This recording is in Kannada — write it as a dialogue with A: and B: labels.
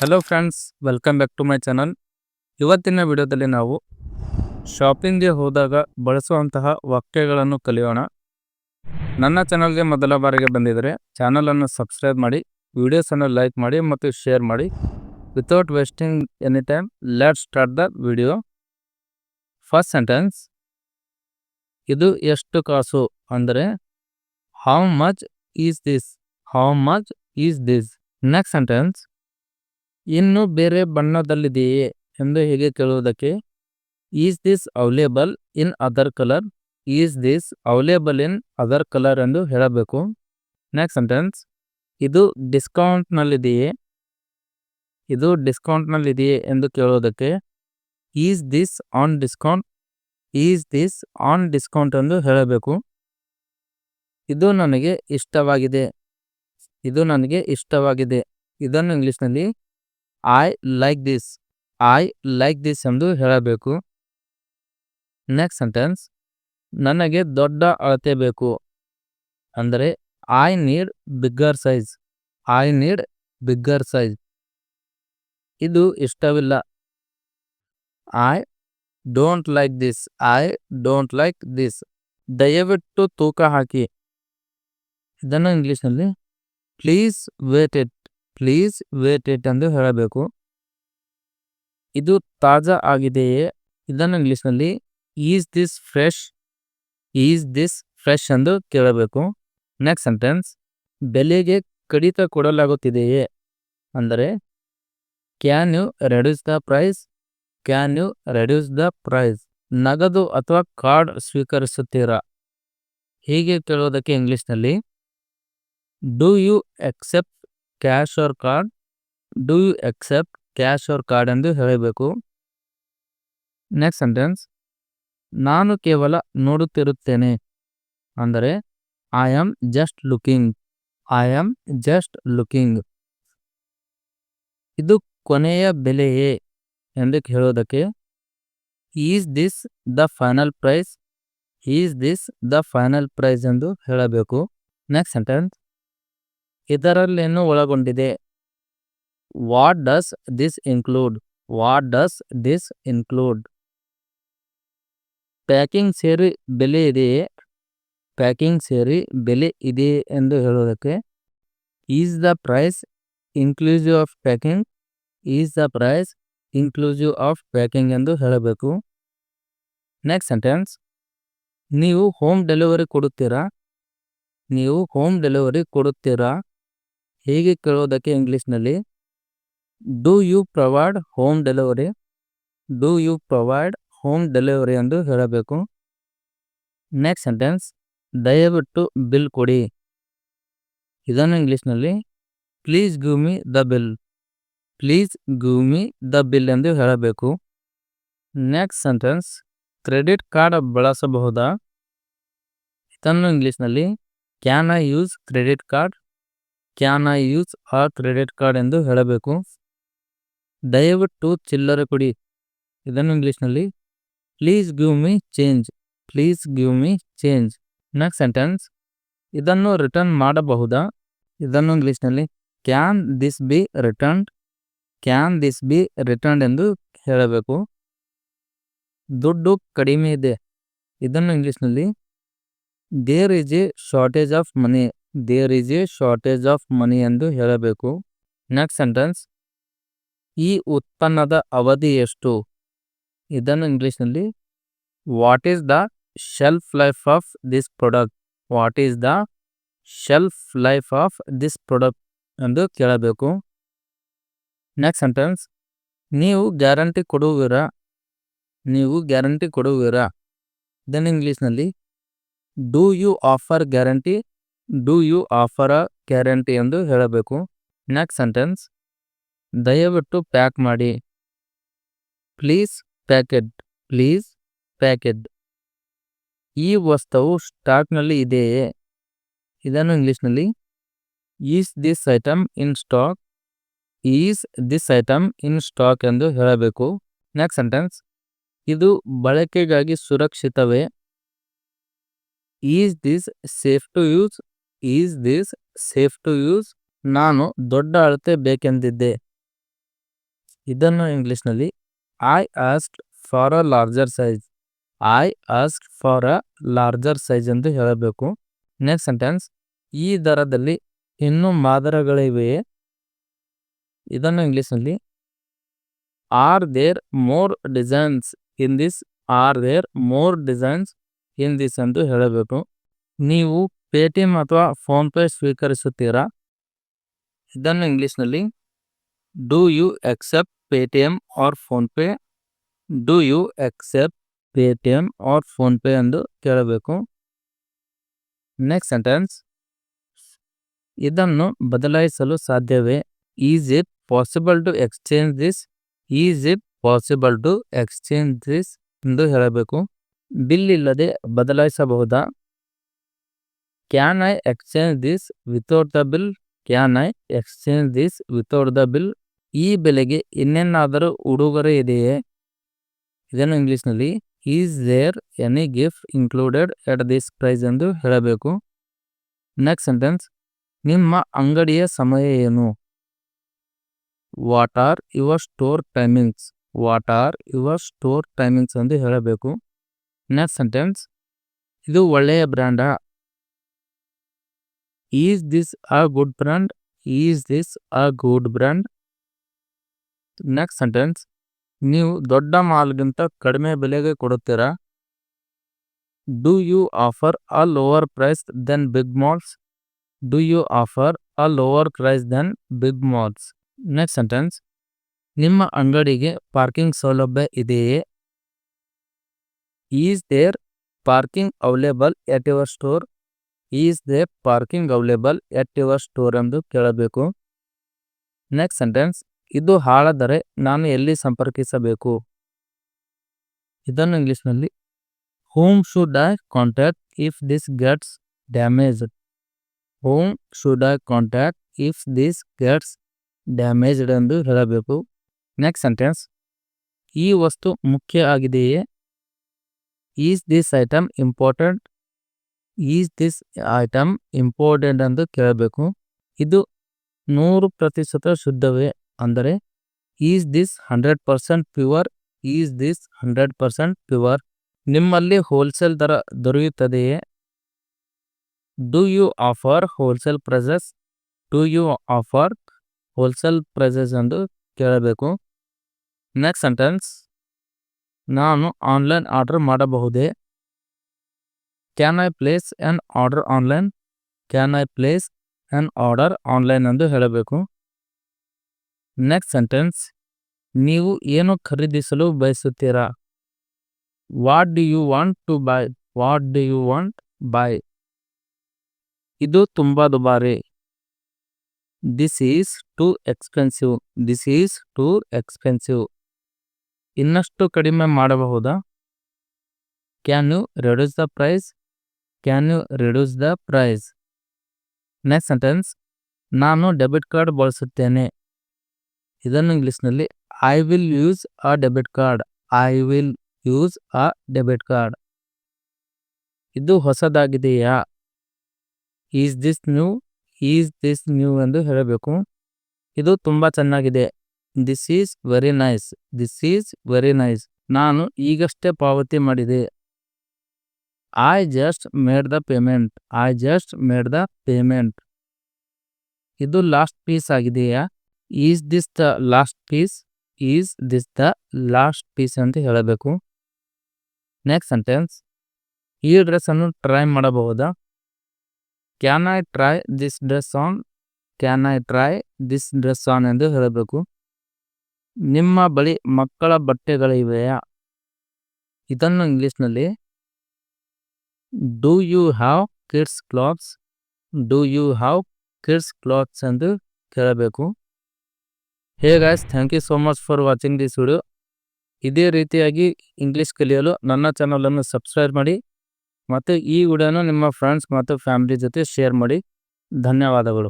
A: Hello friends welcome back to my channel ಇವತ್ತಿನ ವಿಡಿಯೋದಲ್ಲಿ ನಾವು ಶಾಪಿಂಗ್ಗೆ ಹೋದಾಗ ಬಳಸುವಂತಹ ವಾಕ್ಯಗಳನ್ನು ಕಲಿಯೋಣ. ನನ್ನ ಚಾನಲ್ಗೆ ಮೊದಲ ಬಾರಿಗೆ ಬಂದಿದ್ದರೆ ಚಾನಲನ್ನು ಸಬ್ಸ್ಕ್ರೈಬ್ ಮಾಡಿ ವಿಡಿಯೋಸನ್ನು ಲೈಕ್ ಮಾಡಿ ಮತ್ತು ಶೇರ್ ಮಾಡಿ. Without wasting any time let start the video first sentence ಇದು ಎಷ್ಟು ಕಾಸು ಅಂದರೆ how much is this how much is this next sentence ಇನ್ನು ಬೇರೆ ಬಣ್ಣದಲ್ಲಿದೆಯೇ ಎಂದು ಹೇಗೆ ಕೇಳುವುದಕ್ಕೆ? Is this available in other colour is this available in other colour ಎಂದು ಹೇಳಬೇಕು. ನೆಕ್ಸ್ಟ್ ಸೆಂಟೆನ್ಸ್ ಇದು ಡಿಸ್ಕೌಂಟ್ನಲ್ಲಿದೆಯೇ ಇದು ಡಿಸ್ಕೌಂಟ್ನಲ್ಲಿದೆಯೇ ಎಂದು ಕೇಳುವುದಕ್ಕೆ? Is this on discount is this on discount ಎಂದು ಹೇಳಬೇಕು. ಇದು ನನಗೆ ಇಷ್ಟವಾಗಿದೆ. ಇದು ನನಗೆ ಇಷ್ಟವಾಗಿದೆ. ಇದನ್ನು ಇಂಗ್ಲಿಷ್ನಲ್ಲಿ I like this I like this ಎಂದು ಹೇಳಬೇಕು. ನೆಕ್ಸ್ಟ್ ಸೆಂಟೆನ್ಸ್ ನನಗೆ ದೊಡ್ಡ ಅಳತೆ ಬೇಕು. ಅಂದರೆ I need bigger size I need bigger size ಇದು ಇಷ್ಟವಿಲ್ಲ. I don't like this I don't like this ದಯವಿಟ್ಟು ತೂಕ ಹಾಕಿ. ಇದನ್ನು ಇಂಗ್ಲೀಷ್ನಲ್ಲಿ please weight it please weight it ಎಂದು ಹೇಳಬೇಕು. ಇದು ತಾಜಾ ಆಗಿದೆಯೇ? ಇದನ್ನು ಇಂಗ್ಲೀಷ್ನಲ್ಲಿ is this fresh is this fresh ಎಂದು ಕೇಳಬೇಕು. ನೆಕ್ಸ್ಟ್ ಸೆಂಟೆನ್ಸ್ ಬೆಲೆಗೆ ಕಡಿತ ಕೊಡಲಾಗುತ್ತಿದೆಯೇ? ಅಂದರೆ can you reduce the price can you reduce the price ನಗದು ಅಥವಾ ಕಾರ್ಡ್ ಸ್ವೀಕರಿಸುತ್ತೀರಾ? ಹೀಗೆ ಕೇಳುವುದಕ್ಕೆ ಇಂಗ್ಲೀಷ್ನಲ್ಲಿ do you accept cash or card do you accept cash or card ಎಂದು ಹೇಳಬೇಕು. ನೆಕ್ಸ್ಟ್ ಸೆಂಟೆನ್ಸ್ ನಾನು ಕೇವಲ ನೋಡುತ್ತಿರುತ್ತೇನೆ. ಅಂದರೆ I am just looking I am just looking ಇದು ಕೊನೆಯ ಬೆಲೆಯೇ ಎಂದು ಹೇಳೋದಕ್ಕೆ is this the final price is this the final price ಎಂದು ಹೇಳಬೇಕು. ನೆಕ್ಸ್ಟ್ ಸೆಂಟೆನ್ಸ್ ಇದರಲ್ಲೇನು ಒಳಗೊಂಡಿದೆ? What does this include what does this include packing ಸೇರಿ ಬೆಲೆ ಇದೆಯೇ? ಪ್ಯಾಕಿಂಗ್ ಸೇರಿ ಬೆಲೆ ಇದೆ ಎಂದು ಹೇಳೋದಕ್ಕೆ is the price inclusive of packing is the price inclusive of packing ಎಂದು ಹೇಳಬೇಕು. ನೆಕ್ಸ್ಟ್ ಸೆಂಟೆನ್ಸ್ ನೀವು ಹೋಮ್ ಡೆಲಿವರಿ ಕೊಡುತ್ತೀರಾ? ನೀವು ಹೋಮ್ ಡೆಲಿವರಿ ಕೊಡುತ್ತೀರಾ? ಹೇಗೆ ಕೇಳೋದಕ್ಕೆ ಇಂಗ್ಲೀಷ್ನಲ್ಲಿ? Do you provide home delivery do you provide home delivery ಎಂದು ಹೇಳಬೇಕು. ನೆಕ್ಸ್ಟ್ ಸೆಂಟೆನ್ಸ್ ದಯವಿಟ್ಟು ಬಿಲ್ ಕೊಡಿ. ಇದನ್ನು ಇಂಗ್ಲೀಷ್ನಲ್ಲಿ please give me the bill please give me the bill ಎಂದು ಹೇಳಬೇಕು. ನೆಕ್ಸ್ಟ್ ಸೆಂಟೆನ್ಸ್ ಕ್ರೆಡಿಟ್ ಕಾರ್ಡ್ ಬಳಸಬಹುದಾ? ಇದನ್ನು ಇಂಗ್ಲೀಷ್ನಲ್ಲಿ can I use credit card can I use a credit card ಎಂದು ಹೇಳಬೇಕು. ದಯವಿಟ್ಟು ಚಿಲ್ಲರೆ ಕೊಡಿ. ಇದನ್ನು ಇಂಗ್ಲೀಷ್ನಲ್ಲಿ, please give me change, please give me change. Next sentence, ಇದನ್ನು ರಿಟರ್ನ್ ಮಾಡಬಹುದಾ? ಇದನ್ನು ಇಂಗ್ಲೀಷ್ನಲ್ಲಿ, can this be return can this be return ಎಂದು ಹೇಳಬೇಕು. ದುಡ್ಡು ಕಡಿಮೆ ಇದೆ. ಇದನ್ನು ಇಂಗ್ಲೀಷ್ನಲ್ಲಿ, there is a shortage of money. There is a shortage of money ಎಂದು ಹೇಳಬೇಕು. ನೆಕ್ಸ್ಟ್ ಸೆಂಟೆನ್ಸ್ ಈ ಉತ್ಪನ್ನದ ಅವಧಿ ಎಷ್ಟು? ಇದನ್ನು ಇಂಗ್ಲೀಷ್ನಲ್ಲಿ what is the shelf life of this product what is the shelf life of this product ಎಂದು ಕೇಳಬೇಕು. ನೆಕ್ಸ್ಟ್ ಸೆಂಟೆನ್ಸ್ ನೀವು ಗ್ಯಾರಂಟಿ ಕೊಡುವಿರಾ? ನೀವು ಗ್ಯಾರಂಟಿ ಕೊಡುವಿರಾ? ದೆನ್ ಇಂಗ್ಲೀಷ್ನಲ್ಲಿ do you offer guarantee do you offer a guarantee ಎಂದು ಹೇಳಬೇಕು. ನೆಕ್ಸ್ಟ್ ಸೆಂಟೆನ್ಸ್ ದಯವಿಟ್ಟು ಪ್ಯಾಕ್ ಮಾಡಿ. ಪ್ಲೀಸ್ ಪ್ಯಾಕೆಡ್ ಪ್ಲೀಸ್ ಪ್ಯಾಕೆಡ್ ಈ ವಸ್ತುವು ಸ್ಟಾಕ್ನಲ್ಲಿ ಇದೆಯೇ? ಇದನ್ನು ಇಂಗ್ಲೀಷ್ನಲ್ಲಿ. Is this item in stock is this item in stock ಎಂದು ಹೇಳಬೇಕು. ನೆಕ್ಸ್ಟ್ ಸೆಂಟೆನ್ಸ್ ಇದು ಬಳಕೆಗಾಗಿ ಸುರಕ್ಷಿತವೇ? Is this safe to use is this safe to use ನಾನು ದೊಡ್ಡ ಅಳತೆ ಬೇಕೆಂದಿದ್ದೆ. ಇದನ್ನು ಇಂಗ್ಲಿಷ್ನಲ್ಲಿ I ask for a larger size I ask for a larger size ಎಂದು ಹೇಳಬೇಕು. ನೆಕ್ಸ್ಟ್ ಸೆಂಟೆನ್ಸ್ ಈ ದರದಲ್ಲಿ ಇನ್ನೂ ಮಾದರಗಳಿವೆಯೇ? ಇದನ್ನು ಇಂಗ್ಲಿಷ್ನಲ್ಲಿ are there more designs in this are there more designs in this ಎಂದು ಹೇಳಬೇಕು. ನೀವು ಪೇಟಿಎಂ ಅಥವಾ ಫೋನ್ಪೇ ಸ್ವೀಕರಿಸುತ್ತೀರಾ? ಇದನ್ನು ಇಂಗ್ಲಿಷ್ನಲ್ಲಿ do you accept Paytm or PhonePe do you accept Paytm or PhonePe ಎಂದು ಕೇಳಬೇಕು. ನೆಕ್ಸ್ಟ್ ಸೆಂಟೆನ್ಸ್ ಇದನ್ನು ಬದಲಾಯಿಸಲು ಸಾಧ್ಯವೇ? Is it possible to exchange this is it possible to exchange this ಎಂದು ಹೇಳಬೇಕು. ಬಿಲ್ ಇಲ್ಲದೆ ಬದಲಾಯಿಸಬಹುದಾ? Can I exchange this without the bill can I exchange this without the bill ಈ ಬೆಲೆಗೆ ಇನ್ನೇನಾದರೂ ಉಡುಗೊರೆ ಇದೆಯೇ? ಇದನ್ನು ಇಂಗ್ಲೀಷ್ನಲ್ಲಿ is there any gift included at this price ಎಂದು ಹೇಳಬೇಕು. ನೆಕ್ಸ್ಟ್ ಸೆಂಟೆನ್ಸ್ ನಿಮ್ಮ ಅಂಗಡಿಯ ಸಮಯ ಏನು? What are your store timings what are your store timings ಎಂದು ಹೇಳಬೇಕು. ನೆಕ್ಸ್ಟ್ ಸೆಂಟೆನ್ಸ್ ಇದು ಒಳ್ಳೆಯ ಬ್ರ್ಯಾಂಡಾ? Is this a good brand is this a good brand next sentence ನೀವು ದೊಡ್ಡ ಮಾಲ್ಗಿಂತ ಕಡಿಮೆ ಬೆಲೆಗೆ ಕೊಡುತ್ತೀರಾ? Do you offer a lower price than big malls do you offer a lower price than big malls next sentence ನಿಮ್ಮ ಅಂಗಡಿಗೆ ಪಾರ್ಕಿಂಗ್ ಸೌಲಭ್ಯ ಇದೆಯೇ? Is there parking available at your store is the parking available at your store ಎಂದು ಕೇಳಬೇಕು. ನೆಕ್ಸ್ಟ್ ಸೆಂಟೆನ್ಸ್ ಇದು ಹಾಳಾದರೆ ನಾನು ಎಲ್ಲಿ ಸಂಪರ್ಕಿಸಬೇಕು? ಇದನ್ನು ಇಂಗ್ಲೀಷ್ನಲ್ಲಿ. Whom should I contact if this gets damaged whom should I contact if this gets damaged ಎಂದು ಹೇಳಬೇಕು. ನೆಕ್ಸ್ಟ್ ಸೆಂಟೆನ್ಸ್ ಈ ವಸ್ತು ಮುಖ್ಯ ಆಗಿದೆಯೇ? Is this item important is this item important ಎಂದು ಕೇಳಬೇಕು. ಇದು ನೂರು ಪ್ರತಿಶತ ಶುದ್ಧವೇ? ಅಂದರೆ is this hundred percent pure is this hundred percent pure ನಿಮ್ಮಲ್ಲಿ ಹೋಲ್ಸೇಲ್ ದರ ದೊರೆಯುತ್ತದೆಯೇ? Do you offer wholesale prices do you offer wholesale prices ಎಂದು ಕೇಳಬೇಕು. ನೆಕ್ಸ್ಟ್ ಸೆಂಟೆನ್ಸ್ ನಾನು ಆನ್ಲೈನ್ ಆರ್ಡರ್ ಮಾಡಬಹುದೇ? Can I place an order online can I place an order online ಎಂದು ಹೇಳಬೇಕು. ನೆಕ್ಸ್ಟ್ ಸೆಂಟೆನ್ಸ್ ನೀವು ಏನು ಖರೀದಿಸಲು ಬಯಸುತ್ತೀರಾ? What do you want to buy what do you want buy ಇದು ತುಂಬ ದುಬಾರಿ. This is too expensive this is too expensive ಇನ್ನಷ್ಟು ಕಡಿಮೆ ಮಾಡಬಹುದಾ? Can you reduce the price can you reduce the price? Next sentence. ನಾನು ಡೆಬಿಟ್ ಕಾರ್ಡ್ ಬಳಸುತ್ತೇನೆ. ಇದನ್ನು ಇಂಗ್ಲೀಷ್ನಲ್ಲಿ I will use a debit card I will use a debit card ಇದು ಹೊಸದಾಗಿದೆಯಾ? Is this new is this new ಎಂದು ಹೇಳಬೇಕು. ಇದು ತುಂಬ ಚೆನ್ನಾಗಿದೆ. This is very nice this is very nice ನಾನು ಈಗಷ್ಟೇ ಪಾವತಿ ಮಾಡಿದೆ. I just made the payment I just made the payment ಇದು ಲಾಸ್ಟ್ ಪೀಸ್ ಆಗಿದೆಯಾ? Is this the last piece is this the last piece ಅಂತ ಹೇಳಬೇಕು. ನೆಕ್ಸ್ಟ್ ಸೆಂಟೆನ್ಸ್ ಈ ಡ್ರೆಸ್ಸನ್ನು ಟ್ರೈ ಮಾಡಬಹುದಾ? Can I try this dress on can I try this dress on ಎಂದು ಹೇಳಬೇಕು. ನಿಮ್ಮ ಬಳಿ ಮಕ್ಕಳ ಬಟ್ಟೆಗಳಿವೆಯಾ? ಇದನ್ನು ಇಂಗ್ಲಿಷ್ನಲ್ಲಿ do you have kids clothes do you have kids clothes ಎಂದು ಕೇಳಬೇಕು. Hey guys thank you so much for watching this video ಇದೇ ರೀತಿಯಾಗಿ ಇಂಗ್ಲೀಷ್ ಕಲಿಯಲು ನನ್ನ ಚಾನಲನ್ನು ಸಬ್ಸ್ಕ್ರೈಬ್ ಮಾಡಿ ಮತ್ತು ಈ ವಿಡಿಯೋನ ನಿಮ್ಮ ಫ್ರೆಂಡ್ಸ್ ಮತ್ತು ಫ್ಯಾಮಿಲಿ ಜೊತೆ ಶೇರ್ ಮಾಡಿ. ಧನ್ಯವಾದಗಳು.